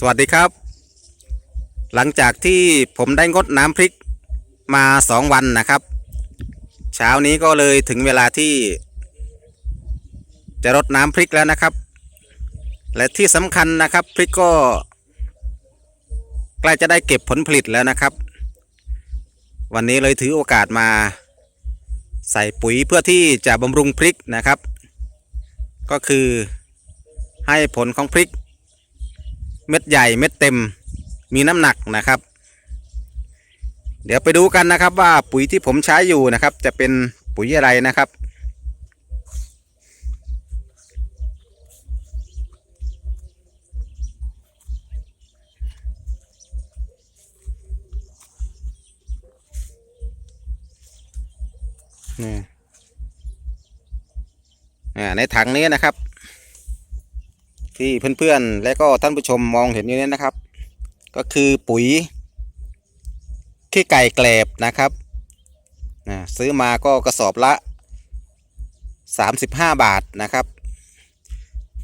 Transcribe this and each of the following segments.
สวัสดีครับ หลังจากที่ผมได้งดน้ำพริกมาสองวันนะครับ เช้านี้ก็เลยถึงเวลาที่ จะรดน้ำพริกแล้วนะครับ และที่สำคัญนะครับพริกก็ใกล้จะได้เก็บผลผลิตแล้วนะครับ วันนี้เลยถือโอกาสมา ใส่ปุ๋ยเพื่อที่จะบำรุงพริกนะครับ ก็คือให้ผลของพริก เม็ดใหญ่เม็ดเต็ม มีน้ำหนักนะครับ เดี๋ยวไปดูกันนะครับว่าปุ๋ยที่ผมใช้อยู่นะครับ จะเป็นปุ๋ยอะไรนะครับนี่อ่าในถังนี้นะครับ ที่เพื่อนๆ และก็ท่านผู้ชมมองเห็นอยู่นี้นะครับ ก็คือปุ๋ยขี้ไก่แกลบนะครับนะซื้อมาก็กระสอบละ 35 บาทนะครับ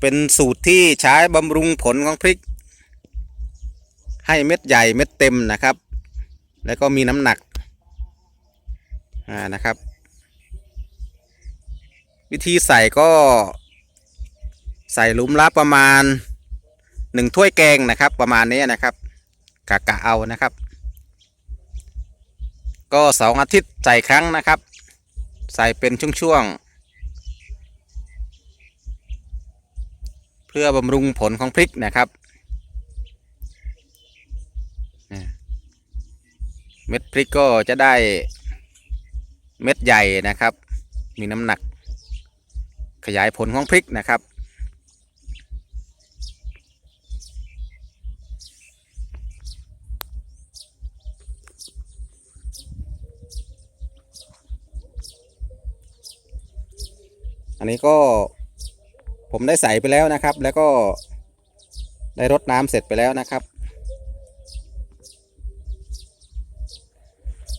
เป็นสูตรที่ใช้บำรุงผลของพริก ให้เม็ดใหญ่เม็ดเต็มนะครับ แล้วก็มีน้ำหนักนะครับ วิธีใส่ก็ ใส่หลุมละประมาณหนึ่งถ้วยแกงนะครับ ประมาณนี้นะครับกะกะเอานะครับ ก็สองอาทิตย์ใส่ครั้งนะครับ ใส่เป็นช่วงๆเพื่อบำรุงผลของพริกนะครับเนี่ยเม็ดพริกก็จะได้เม็ดใหญ่นะครับ มีน้ำหนักขยายผลของพริกนะครับ อันนี้ก็ผมได้ใส่ไปแล้วนะครับ แล้วก็ได้รดน้ำเสร็จไปแล้วนะครับ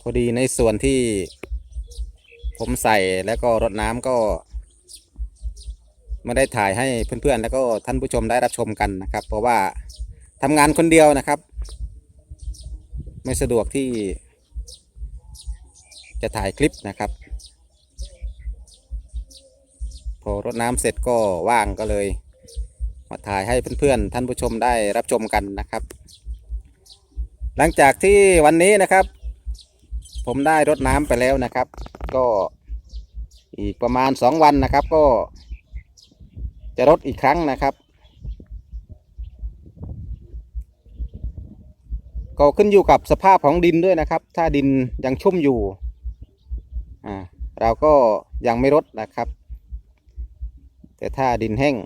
พอดีในส่วนที่ผมใส่แล้วก็รดน้ำก็ไม่ได้ถ่ายให้เพื่อนๆ แล้วก็ท่านผู้ชมได้รับชมกันนะครับ เพราะว่าทำงานคนเดียวนะครับ ไม่สะดวกที่จะถ่ายคลิปนะครับ อรดน้ำเสร็จก็ว่างก็เลย มาถ่ายให้เพื่อนๆท่านผู้ชมได้รับชมกันนะครับ หลังจากที่วันนี้นะครับ ผมได้รดน้ำไปแล้วนะครับ ก็อีกประมาณสองวันนะครับ ก็ จะรดอีกครั้งนะครับ ก็ขึ้นอยู่กับสภาพของดินด้วยนะครับ ถ้าดินยังชุ่มอยู่ อ่าเราก็ยังไม่รดนะครับ แต่ถ้าดินแห้ง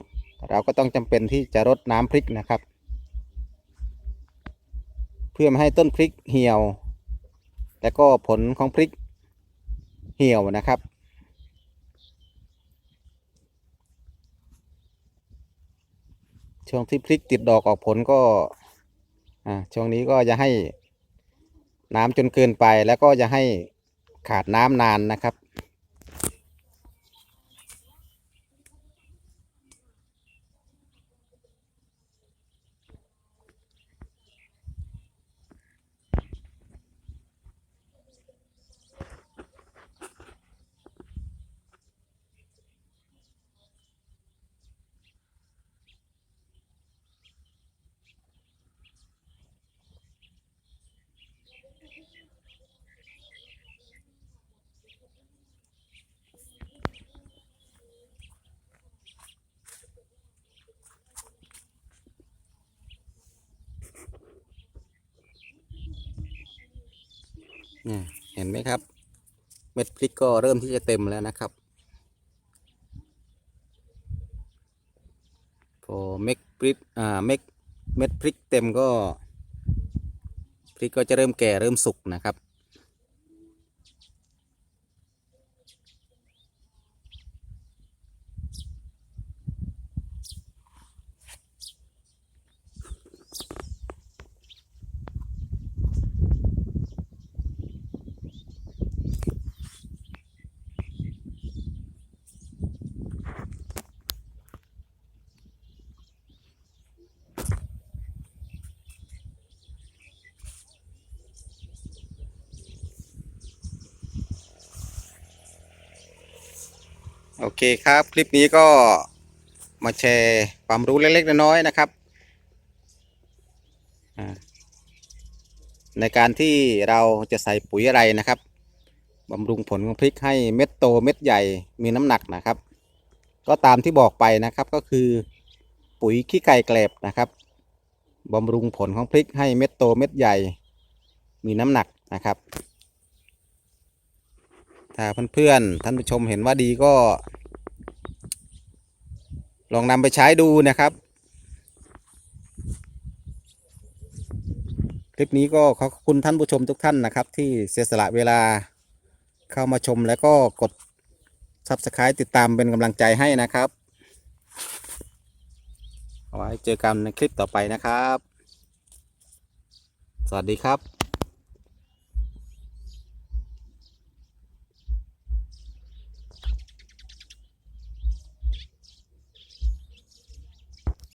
เราก็ต้องจำเป็นที่จะรดน้ำพริกนะครับ เพื่อไม่ให้ต้นพริกเหี่ยว และก็ผลของพริกเหี่ยวนะครับช่วงที่พริกติดดอกออกผลก็ช่วงนี้ก็จะให้น้ำจนเกินไปแล้วก็จะให้ขาดน้ำนานนะครับ เห็นไหมครับ เม็ดพริกก็เริ่มที่จะเต็มแล้วนะครับพอเม็ดพริกอ่าเม็ดเม็ดพริกเต็มก็ พริกก็จะเริ่มแก่เริ่มสุกนะครับ โอเคครับ คลิปนี้ก็มาแชร์ความรู้เล็กๆน้อยๆนะครับ ในการที่เราจะใส่ปุ๋ยอะไรนะครับบำรุงผลของพริกให้เม็ดโตเม็ดใหญ่มีน้ำหนักนะครับ ก็ตามที่บอกไปนะครับก็คือ ปุ๋ยขี้ไก่แกลบนะครับบำรุงผลของพริกให้เม็ดโตเม็ดใหญ่มีน้ำหนักนะครับ ถ้าเพื่อนๆท่านผู้ชมเห็นว่าดีก็ ลองนำไปใช้ดูนะครับ คลิปนี้ก็ขอบคุณท่านผู้ชมทุกท่านนะครับ ที่เสียสละเวลาเข้ามาชมแล้วก็กด Subscribe ติดตามเป็นกำลังใจให้นะครับเอาไว้เจอกันในคลิปต่อไปนะครับ สวัสดีครับ